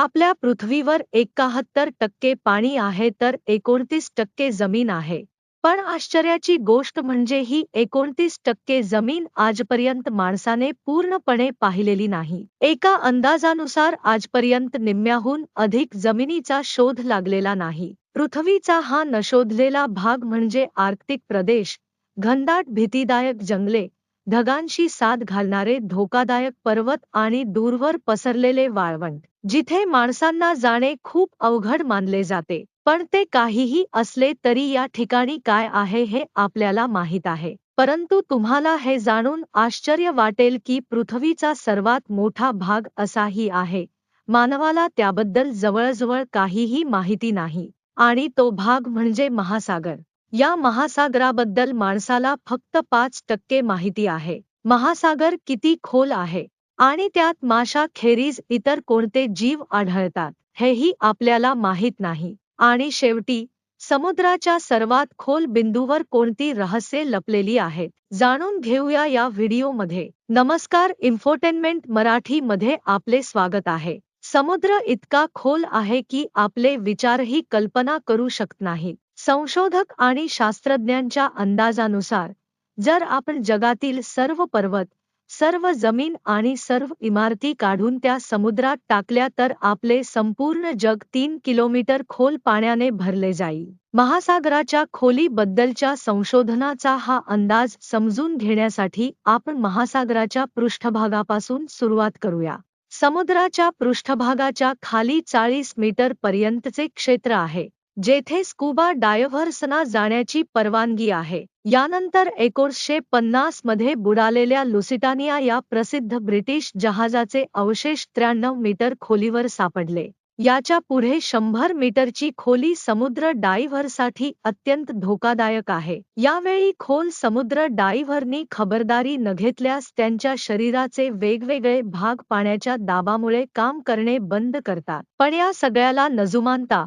आपल्या पृथ्वीवर एकाहत्तर टक्के पाणी आहे तर एकोणतीस टक्के जमीन आहे. पण आश्चर्याची गोष्ट म्हणजे ही एकोणतीस टक्के जमीन आजपर्यंत माणसाने पूर्णपणे पाहिलेली नाही. एका अंदाजानुसार आजपर्यंत निम्म्याहून अधिक जमिनीचा शोध लागलेला नाही. पृथ्वीचा हा नशोधलेला भाग म्हणजे आर्क्टिक प्रदेश घनदाट भीतीदायक जंगले ढगांशी साथ घालणारे धोकादायक पर्वत आणि दूरवर पसरलेले वाळवंट. जिथे माणसांना जाणे खूप अवघड मानले जाते पण ते काहीही असले तरी या ठिकाणी काय आहे हे आपल्याला माहीत आहे. परंतु तुम्हाला हे जाणून आश्चर्य वाटेल की पृथ्वीचा सर्वात मोठा भाग असाही आहे. मानवाला त्याबद्दल जवळजवळ काहीही माहिती नाही. आणि तो भाग म्हणजे महासागर. या महासागराबद्दल माणसाला फक्त पाच टक्के माहिती आहे. महासागर किती खोल आहे? आणि त्यात माशा खेरीज इतर कोणते जीव आढळतात हेही आपल्याला माहीत नाही. आणि शेवटी समुद्राच्या सर्वात खोल बिंदूवर कोणती रहस्ये लपलेली आहेत जाणून घेऊया या व्हिडिओमध्ये. नमस्कार इन्फोटेनमेंट मराठी मध्ये आपले स्वागत आहे. समुद्र इतका खोल आहे की आपले विचारही कल्पना करू शकत नाही. संशोधक आणि शास्त्रज्ञांच्या अंदाजानुसार जर आपण जगातील सर्व पर्वत सर्व जमीन आणि सर्व इमारती काढून त्या समुद्रात टाकल्या तर आपले संपूर्ण जग तीन किलोमीटर खोल पाण्याने भरले जाईल. महासागराच्या खोलीबद्दलच्या संशोधनाचा हा अंदाज समजून घेण्यासाठी आपण महासागराच्या पृष्ठभागापासून सुरुवात करूया. समुद्राच्या पृष्ठभागाच्या खाली चाळीस मीटर पर्यंतचे क्षेत्र आहे. जेथे स्कुबा डायव्हर्सना जाण्याची परवानगी आहे. यानंतर एकोणीसशे पन्नासमध्ये बुडालेल्या लुसिटानिया या प्रसिद्ध ब्रिटिश जहाजाचे अवशेष त्र्याण्णव मीटर खोलीवर सापडले. याच्यापुढे शंभर मीटरची खोली समुद्र डायव्हरसाठी अत्यंत धोकादायक आहे. यावेळी खोल समुद्र डायव्हरनी खबरदारी न घेतल्यास त्यांच्या शरीराचे वेगवेगळे भाग पाण्याच्या दाबामुळे काम करणे बंद करतात. पण या सगळ्याला नजुमानता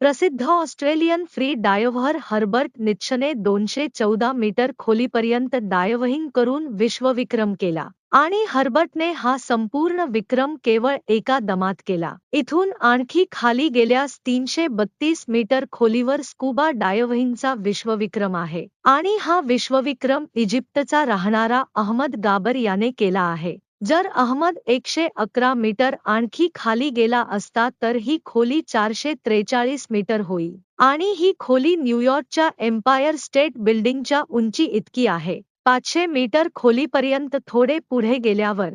प्रसिद्ध ऑस्ट्रेलियन फ्री डायव्हर हर्बर्ट निच्छने दोनशे चौदा मीटर खोलीपर्यंत डायव्हिंग करून विश्वविक्रम केला आणि हर्बर्टने हा संपूर्ण विक्रम केवळ एका दमात केला. इथून आणखी खाली गेल्यास तीनशे बत्तीस मीटर खोलीवर स्कुबा डायव्हिंगचा विश्वविक्रम आहे आणि हा विश्वविक्रम इजिप्तचा राहणारा अहमद गाबर याने केला आहे. जर अहमद एकशे अकरा मीटर आणखी खाली गेला असता तर ही खोली चारशे त्रेचाळीस मीटर होईल आणि ही खोली न्यूयॉर्कच्या एम्पायर स्टेट बिल्डिंगच्या उंची इतकी आहे. पाचशे मीटर खोलीपर्यंत थोडे पुढे गेल्यावर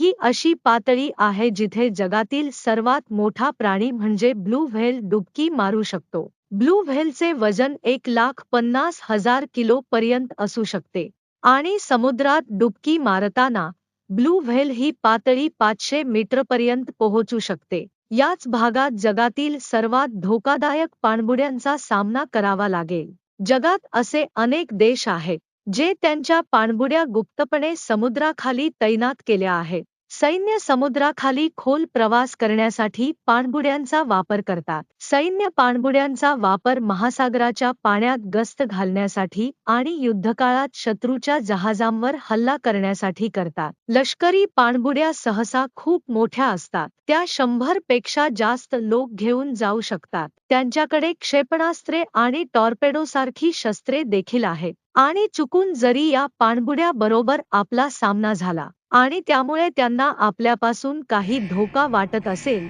ही अशी पातळी आहे जिथे जगातील सर्वात मोठा प्राणी म्हणजे ब्लू व्हेल डुबकी मारू शकतो. ब्लू व्हेलचे वजन एक लाख पन्नास हजार किलो पर्यंत असू शकते. आणि समुद्रात डुबकी मारताना ब्लू व्हेल ही पातळी पाचशे मीटरपर्यंत पोहोचू शकते. याच भागात जगातील सर्वात धोकादायक पाणबुड्यांचा सामना करावा लागेल. जगात असे अनेक देश आहेत जे त्यांच्या पाणबुड्या गुप्तपणे समुद्राखाली तैनात केल्या आहेत. सैन्य समुद्राखाली खोल प्रवास करण्यासाठी पाणबुड्यांचा वापर करतात. सैन्य पाणबुड्यांचा वापर महासागराच्या पाण्यात गस्त घालण्यासाठी आणि युद्धकाळात शत्रूच्या जहाजांवर हल्ला करण्यासाठी करतात. लष्करी पाणबुड्या सहसा खूप मोठ्या असतात. त्या शंभरपेक्षा जास्त लोक घेऊन जाऊ शकतात. त्यांच्याकडे क्षेपणास्त्रे आणि टॉर्पेडोसारखी शस्त्रे देखील आहेत. आणि चुकून जरी या पाणबुड्या बरोबर आपला सामना झाला आणि त्यामुळे त्यांना आपल्यापासून काही धोका वाटत असेल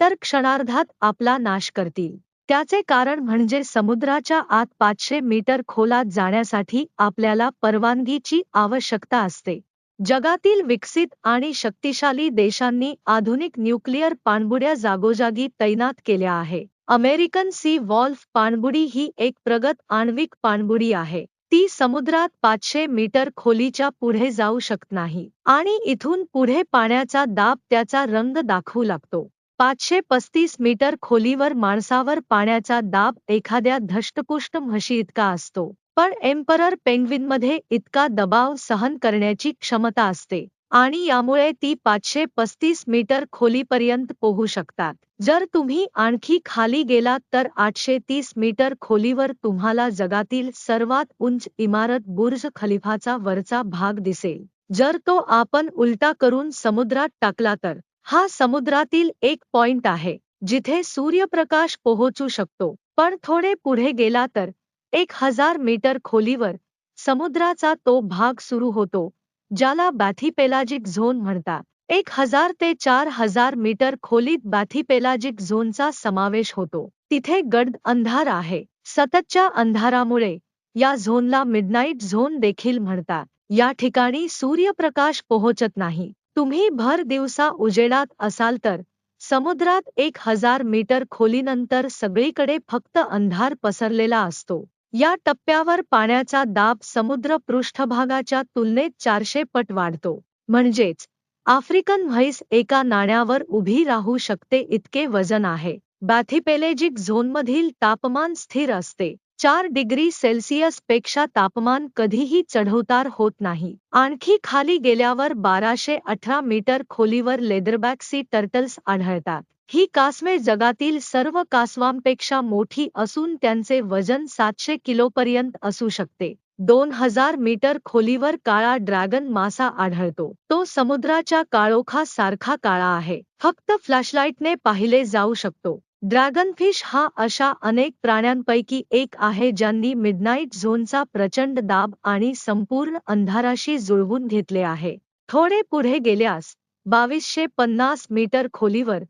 तर क्षणार्धात आपला नाश करतील. त्याचे कारण म्हणजे समुद्राच्या आत पाचशे मीटर खोलात जाण्यासाठी आपल्याला परवानगीची आवश्यकता असते. जगातील विकसित आणि शक्तिशाली देशांनी आधुनिक न्यूक्लिअर पाणबुड्या जागोजागी तैनात केल्या आहे. अमेरिकन सी वॉल्फ पाणबुडी ही एक प्रगत आण्विक पाणबुडी आहे. ती समुद्रात पाचशे मीटर खोलीच्या पुढे जाऊ शकत नाही आणि इथून पुढे पाण्याचा दाब त्याचा रंग दाखवू लागतो. पाचशे पस्तीस मीटर खोलीवर माणसावर पाण्याचा दाब एखाद्या धष्टपुष्ट म्हशी इतका असतो. पण एम्परर पेंग्विनमध्ये इतका दबाव सहन करण्याची क्षमता असते. आणि यामुळे ती पाचशे पस्तीस मीटर खोलीपर्यंत पोहू शकतात. जर तुम्ही आणखी खाली गेलात तर आठशे तीस मीटर खोलीवर तुम्हाला जगातील सर्वात उंच इमारत बुर्ज खलिफाचा वरचा भाग दिसेल. जर तो आपण उलटा करून समुद्रात टाकला तर हा समुद्रातील एक पॉइंट आहे जिथे सूर्यप्रकाश पोहोचू शकतो. पण थोडे पुढे गेला तर एक हजार मीटर खोलीवर समुद्राचा तो भाग सुरू होतो. ज्याला बॅथीपेलाजिक झोन म्हणतात. एक हजार ते चार हजार मीटर खोलीत बॅथीपेलाजिक झोनचा समावेश होतो. तिथे गड अंधार आहे. सततच्या अंधारामुळे या झोनला मिडनाईट झोन देखील म्हणतात. या ठिकाणी सूर्यप्रकाश पोहोचत नाही. तुम्ही भर दिवसा उजेडात असाल तर समुद्रात एक हजार मीटर खोलीनंतर सगळीकडे फक्त अंधार पसरलेला असतो. या टप्प्यावर पाण्याचा दाब समुद्र पृष्ठभागाच्या तुलनेत चारशे पट वाढतो. म्हणजेच आफ्रिकन म्हैस एका नाण्यावर उभी राहू शकते इतके वजन आहे. बॅथिपेलेजिक झोनमधील तापमान स्थिर असते. चार डिग्री सेल्सिअसपेक्षा तापमान कधीही चढउतार होत नाही. आणखी खाली गेल्यावर बाराशे अठरा मीटर खोलीवर लेदरबॅक सी टर्टल्स आढळतात. ही कासवे जगातील सर्व कासवांपेक्षा मोठी असून त्यांचे वजन सातशे किलोपर्यंत असू शकते. दोन हजार मीटर खोलीवर काळा ड्रॅगन मासा आढळतो. तो समुद्राच्या काळोखा सारखा काळा आहे. फक्त फ्लॅशलाईटने पाहिले जाऊ शकतो. ड्रॅगनफिश हा अशा अनेक प्राण्यांपैकी एक आहे ज्यांनी मिडनाईट झोनचा प्रचंड दाब आणि संपूर्ण अंधाराशी जुळवून घेतले आहे. थोडे पुढे गेल्यास बावीसशे पन्नास मीटर खोलीवर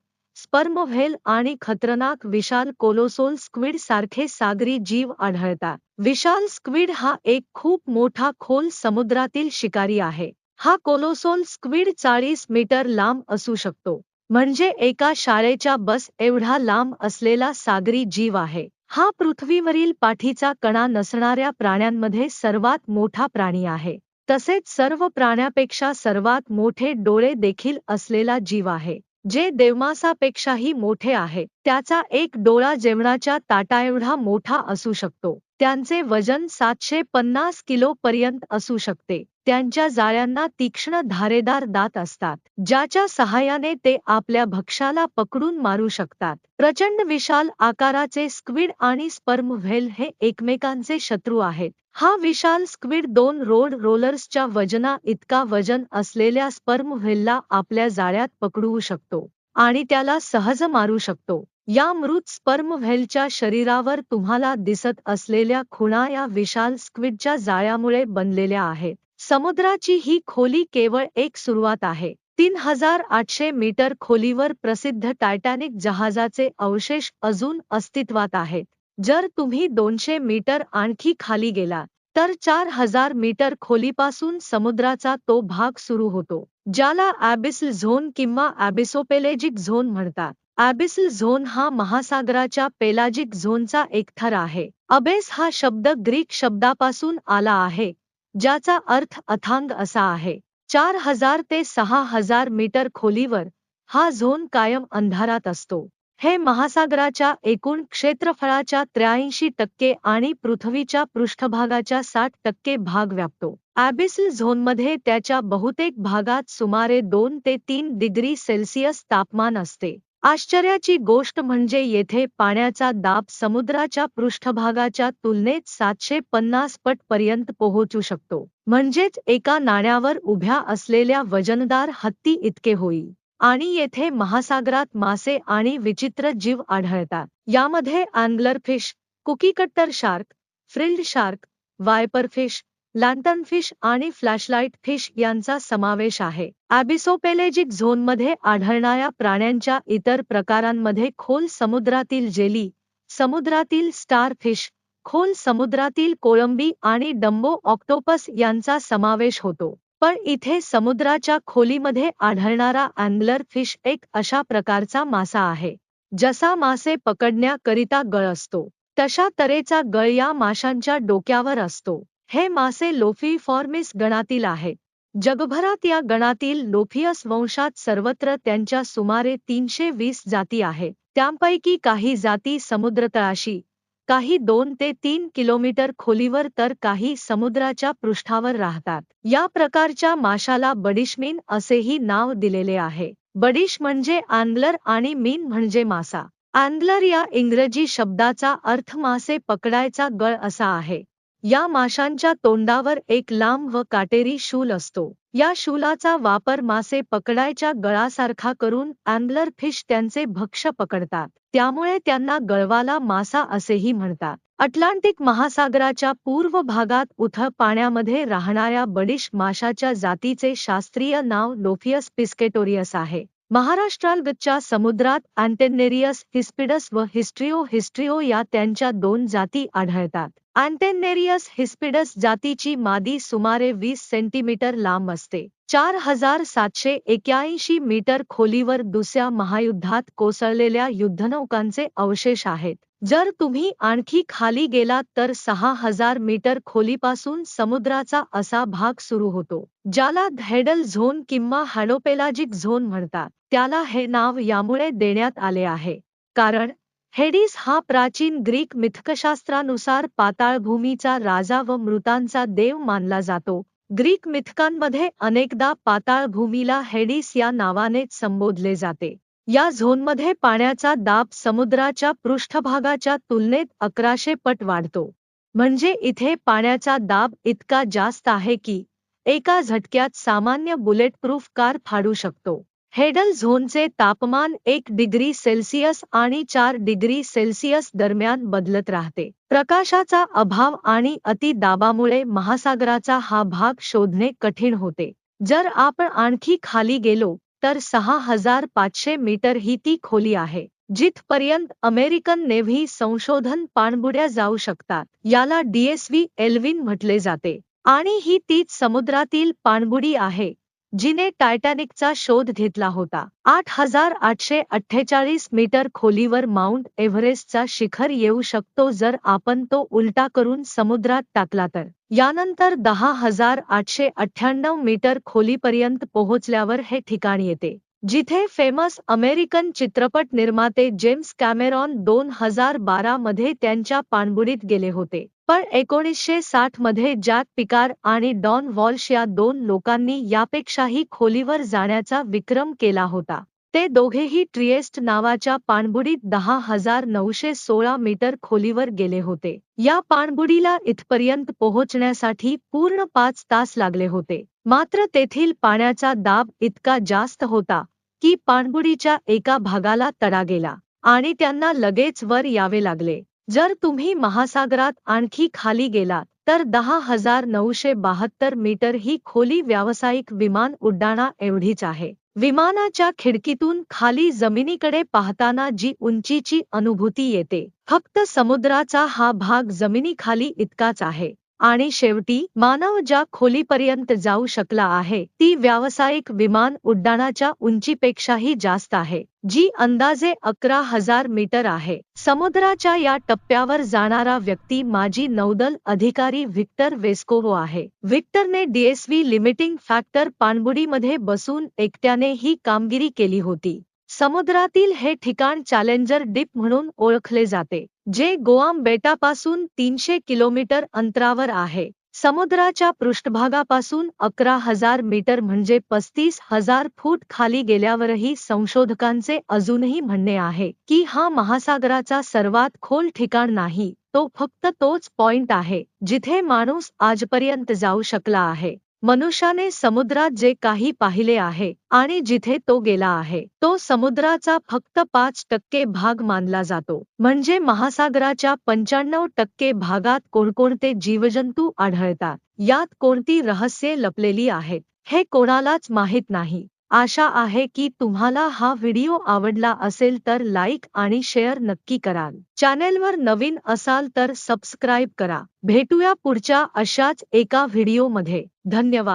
स्पर्मव्हेल आणि खतरनाक विशाल कोलोसोल स्क्विड सारखे सागरी जीव आढळतात. विशाल स्क्विड हा एक खूप मोठा खोल समुद्रातील शिकारी आहे. हा कोलोसोल स्क्विड चाळीस मीटर लांब असू शकतो. म्हणजे एका शाळेच्या बस एवढा लांब असलेला सागरी जीव आहे. हा पृथ्वीवरील पाठीचा कणा नसणाऱ्या प्राण्यांमध्ये सर्वात मोठा प्राणी आहे. तसेच सर्व प्राण्यापेक्षा सर्वात मोठे डोळे देखील असलेला जीव आहे. जे देवमासापेक्षाही मोठे आहे त्याचा एक डोळा जेवणाच्या ताटाएवढा मोठा असू शकतो. त्यांचे वजन सातशे पन्नास किलो पर्यंत असू शकते. त्यांच्या जाळ्यांना तीक्ष्ण धारेदार दात असतात ज्याच्या सहाय्याने ते आपल्या भक्ष्याला पकडून मारू शकतात. प्रचंड विशाल आकाराचे स्क्विड आणि स्पर्म व्हेल हे एकमेकांचे शत्रू आहेत. हा विशाल स्क्विड दोन रोड रोलर्सच्या वजना इतका वजन असलेल्या स्पर्म व्हेलला आपल्या जाळ्यात पकडवू शकतो आणि त्याला सहज मारू शकतो. या मृत स्पर्म व्हेलच्या शरीरावर तुम्हाला दिसत असलेल्या खुणा या विशाल स्क्विडच्या जाळ्यामुळे बनलेल्या आहेत. समुद्राची ही खोली केवळ एक सुरुवात आहे. तीन हजार आठशे मीटर खोलीवर प्रसिद्ध टायटॅनिक जहाजाचे अवशेष अजून अस्तित्वात आहेत. जर तुम्ही दोनशे मीटर आणखी खाली गेला तर चार हजार मीटर खोलीपासून समुद्राचा तो भाग सुरू होतो ज्याला ॲबिसल झोन किंवा ॲबिसोपेलेजिक झोन म्हणतात. ॲबिसल झोन हा महासागराच्या पेलाजिक झोनचा एक थर आहे. अबेस हा शब्द ग्रीक शब्दापासून आला आहे ज्याचा अर्थ अथांग असा आहे. चार हजार ते सहा हजार मीटर खोलीवर हा झोन कायम अंधारात असतो. हे महासागराच्या एकूण क्षेत्रफळाच्या त्र्याऐंशी टक्के आणि पृथ्वीच्या पृष्ठभागाच्या साठ टक्के भाग व्यापतो. ॲबिसल झोनमध्ये त्याच्या बहुतेक भागात सुमारे दोन ते तीन डिग्री सेल्सिअस तापमान असते. आश्चर्याची गोष्ट म्हणजे येथे पाण्याचा दाब समुद्राच्या पृष्ठभागाच्या तुलनेत सातशे पन्नास पट पर्यंत पोहोचू शकतो. म्हणजेच एका नाण्यावर उभ्या असलेल्या वजनदार हत्ती इतके होईल आणि येथे महासागरात मासे आणि विचित्र जीव आढळतात. यामध्ये anglerfish cookiecutter shark frilled shark viperfish lanternfish आणि फ्लॅशलाइट फिश यांचा समावेश आहे. ॲबिसोपेलेजिक झोनमध्ये आढळणाऱ्या प्राण्यांच्या इतर प्रकारांमध्ये खोल समुद्रातील जेली समुद्रातील स्टार फिश खोल समुद्रातील कोळंबी आणि डंबो ऑक्टोपस यांचा समावेश होतो. पण इथे समुद्राच्या खोलीमध्ये आढळणारा अँगलर फिश एक अशा प्रकारचा मासा आहे जसा मासे पकडण्याकरिता गळ असतो तशा तऱ्हेचा गळ या माशांच्या डोक्यावर असतो. हे मासे लोफी फॉर्मिस गणातील आहेत जगभरात या गणातील लोफियस वंशात सर्वत्र त्यांच्या सुमारे तीनशे वीस जाती आहेत त्यांपैकी काही जाती समुद्रतळाशी काही दोन ते तीन किलोमीटर खोलीवर तर काही समुद्राच्या पृष्ठावर राहतात. या प्रकारच्या माशाला बडिशमीन असेही नाव दिलेले आहे. बडिश म्हणजे आंदलर आणि मीन म्हणजे मासा. आंदलर या इंग्रजी शब्दाचा अर्थ मासे पकडायचा गळ असा आहे. या माशांच्या तोंडावर एक लांब व काटेरी शूल असतो. या शूलाचा वापर मासे पकडायच्या गळासारखा करून अँगलर फिश त्यांचे भक्ष पकडतात. त्यामुळे त्यांना गळवाला मासा असेही म्हणतात. अटलांटिक महासागराच्या पूर्व भागात उथळ पाण्यामध्ये राहणाऱ्या बडिश माशाच्या जातीचे शास्त्रीय नाव लोफियस पिस्केटोरियस आहे. महाराष्ट्रालगतच्या समुद्रात अँटेनेरियस हिस्पिडस व हिस्ट्रिओ हिस्ट्रिओ या त्यांच्या दोन जाती आढळतात. अँटेनेरियस हिस्पिडस जातीची मादी सुमारे वीस सेंटीमीटर लांब असते. चार हजार सातशे एक्याऐंशी मीटर खोलीवर दुसऱ्या महायुद्धात कोसळलेल्या युद्धनौकांचे अवशेष आहेत. जर तुम्ही आणखी खाली गेलात तर सहा हजार मीटर खोलीपासून समुद्राचा असा भाग सुरू होतो ज्याला धेडल झोन किंवा हॅडोपेलाजिक झोन म्हणतात. त्याला हे नाव यामुळे देण्यात आले आहे. कारण हेडिस हा प्राचीन ग्रीक मिथकशास्त्रानुसार पाताळभूमीचा राजा व मृतांचा देव मानला जातो. ग्रीक मिथकांमध्ये अनेकदा पाताळभूमीला हेडिस या नावानेच संबोधले जाते. या झोनमध्ये पाण्याचा दाब समुद्राच्या पृष्ठभागाच्या तुलनेत अकराशे पट वाढतो. म्हणजे इथे पाण्याचा दाब इतका जास्त आहे की एका झटक्यात सामान्य बुलेटप्रूफ कार फाडू शकतो. हेडल झोनचे तापमान एक डिग्री सेल्सिअस आणि चार डिग्री सेल्सिअस दरम्यान बदलत राहते. प्रकाशाचा अभाव आणि अतिदाबामुळे महासागराचा हा भाग शोधणे कठीण होते. जर आपण आणखी खाली गेलो तर सहा हजार पाचशे मीटर ही ती खोली आहे जिथपर्यंत अमेरिकन नेव्ही संशोधन पाणबुड्या जाऊ शकतात. याला डीएसव्ही एल्विन म्हटले जाते. आणि ही तीच समुद्रातील पाणबुडी आहे जिने टायटॅनिकचा शोध घेतला होता. आठ हजार आठशे अठ्ठेचाळीस मीटर खोलीवर माउंट एव्हरेस्टचा शिखर येऊ शकतो जर आपण तो उलटा करून समुद्रात टाकला तर. यानंतर दहा हजार आठशे अठ्ठ्याण्णव मीटर खोलीपर्यंत पोहोचल्यावर हे ठिकाण येते. जिथे फेमस अमेरिकन चित्रपट निर्माते जेम्स कॅमेरॉन दोन हजार बारा मध्ये त्यांच्या पाणबुडीत गेले होते. पण एकोणीसशे साठमध्ये जॅक पिकार आणि डॉन वॉल्श या दोन लोकांनी यापेक्षाही खोलीवर जाण्याचा विक्रम केला होता. ते दोघेही ट्रिएस्ट नावाच्या पाणबुडीत दहा हजार नऊशे सोळा मीटर खोलीवर गेले होते. या पाणबुडीला इथपर्यंत पोहोचण्यासाठी पूर्ण पाच तास लागले होते. मात्र तेथील पाण्याचा दाब इतका जास्त होता की पाणबुडीच्या एका भागाला तडा गेला आणि त्यांना लगेच वर यावे लागले. जर तुम्ही महासागरात आणखी खाली गेलात तर दहा हजार नऊशे बहात्तर मीटर ही खोली व्यावसायिक विमान उड्डाणा एवढीच आहे. विमानाच्या खिडकीतून खाली जमिनीकडे पाहताना जी उंचीची अनुभूती येते फक्त समुद्राचा हा भाग जमिनीखाली इतकाच आहे. आणि शेवटी मानव ज्या खोलीपर्यंत जाऊ शकला आहे ती व्यावसायिक विमान उड्डाणाच्या उंचीपेक्षाही जास्त आहे जी अंदाजे अकरा हजार मीटर आहे. समुद्राच्या या टप्प्यावर जाणारा व्यक्ती माजी नौदल अधिकारी व्हिक्टर वेस्कोवो आहे. व्हिक्टरने डीएसव्ही लिमिटिंग फॅक्टर पाणबुडीमध्ये बसून एकट्याने ही कामगिरी केली होती. समुद्रातील हे ठिकाण चॅलेंजर डिप म्हणून ओळखले जाते, जे गोआम बेटापासून तीनशे किलोमीटर अंतरावर आहे. समुद्राच्या पृष्ठभागापासून अकरा हज़ार मीटर म्हणजे पस्तीस हज़ार फूट खाली गेल्यावरही संशोधकांचे अजूनही म्हणणे आहे की हा महासागराचा सर्वात खोल ठिकाण नाही तो फक्त तोच पॉइंट आहे, जिथे माणूस आजपर्यंत जाऊ शकला आहे. मनुष्याने समुद्रात जे काही पाहिले आहे आणि जिथे तो गेला आहे तो समुद्राचा फक्त पाच टक्के भाग मानला जातो. म्हणजे महासागराच्या पंच्याण्णव टक्के भागात कोणकोणते जीवजंतू आढळतात यात कोणती रहस्ये लपलेली आहेत हे कोणालाच माहीत नाही. आशा आहे की तुम्हाला हा व्हिडिओ आवडला असेल तर लाईक आणि शेअर नक्की कराल चॅनेलवर नवीन असाल तर सबस्क्राईब करा. भेटूया पुढच्या अशाच एका व्हिडिओमध्ये. धन्यवाद.